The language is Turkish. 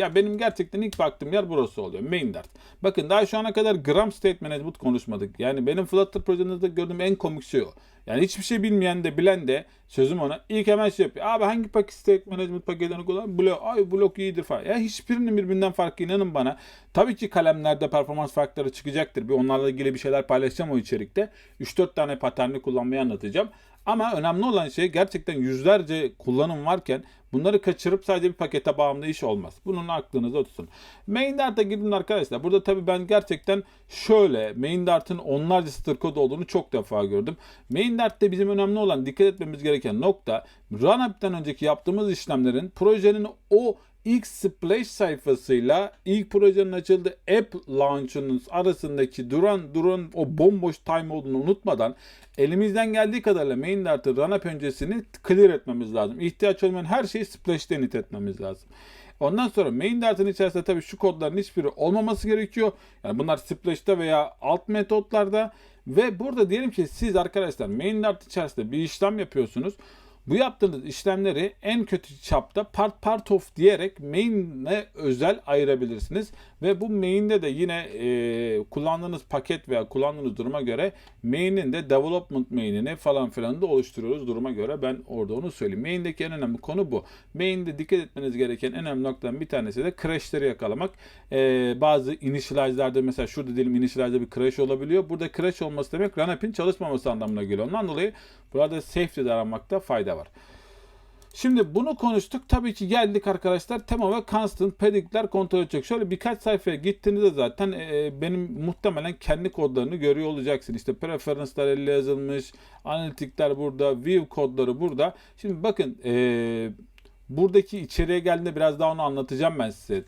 Ya benim gerçekten ilk baktığım yer burası oluyor. Main Dart. Bakın daha şu ana kadar gram state management konuşmadık. Yani benim Flutter projemizde gördüğüm en komik şey o. Yani hiçbir şey bilmeyen de bilen de sözüm ona ilk hemen şey yapıyor. Abi hangi paket state management paketini kullan? Blok, ay blok iyidir falan. Ya hiçbirinin birbirinden farkı inanın bana. Tabii ki kalemlerde performans farkları çıkacaktır. Bir onlarla ilgili bir şeyler paylaşacağım o içerikte. 3-4 tane paterni kullanmayı anlatacağım. Ama önemli olan şey gerçekten yüzlerce kullanım varken bunları kaçırıp sadece bir pakete bağımlı iş olmaz. Bunun aklınızda tutun. Main Dart'a girdin arkadaşlar. Burada tabii ben gerçekten şöyle Main Dart'ın onlarca satır kod olduğunu çok defa gördüm. Main Dart'te bizim önemli olan dikkat etmemiz gereken nokta RunUp'ten önceki yaptığımız işlemlerin projenin o ilk splash sayfasıyla ilk projenin açıldığı app launch'unun arasındaki duran duran o bomboş time olduğunu unutmadan elimizden geldiği kadarıyla main dart'ı run-up öncesini clear etmemiz lazım. İhtiyaç olmayan her şeyi splash'ten init etmemiz lazım. Ondan sonra main dart'ın içerisinde tabii şu kodların hiçbiri olmaması gerekiyor. Yani bunlar splash'ta veya alt metotlarda ve burada diyelim ki siz arkadaşlar main dart içerisinde bir işlem yapıyorsunuz. Bu yaptığınız işlemleri en kötü çapta part part of diyerek main'e özel ayırabilirsiniz. Ve bu main'de de yine e, kullandığınız paket veya kullandığınız duruma göre main'in de development main'ini falan filan da oluşturuyoruz duruma göre. Ben orada onu söyleyeyim. Main'deki en önemli konu bu. Main'de dikkat etmeniz gereken en önemli noktadan bir tanesi de crash'leri yakalamak. E, bazı initialize'lerde mesela şurada diyelim initialize'de bir crash olabiliyor. Burada crash olması demek run-up'in çalışmaması anlamına geliyor. Ondan dolayı burada safety'de aramakta fayda var. Şimdi bunu konuştuk. Tabii ki geldik arkadaşlar. Tema ve constant predict'ler kontrol edecek. Şöyle birkaç sayfaya gittiğinizde zaten e, benim muhtemelen kendi kodlarını görüyor olacaksın. İşte preference'lar elle yazılmış. Analitikler burada. View kodları burada. Şimdi bakın e, buradaki içeriye geldiğinde biraz daha onu anlatacağım ben size.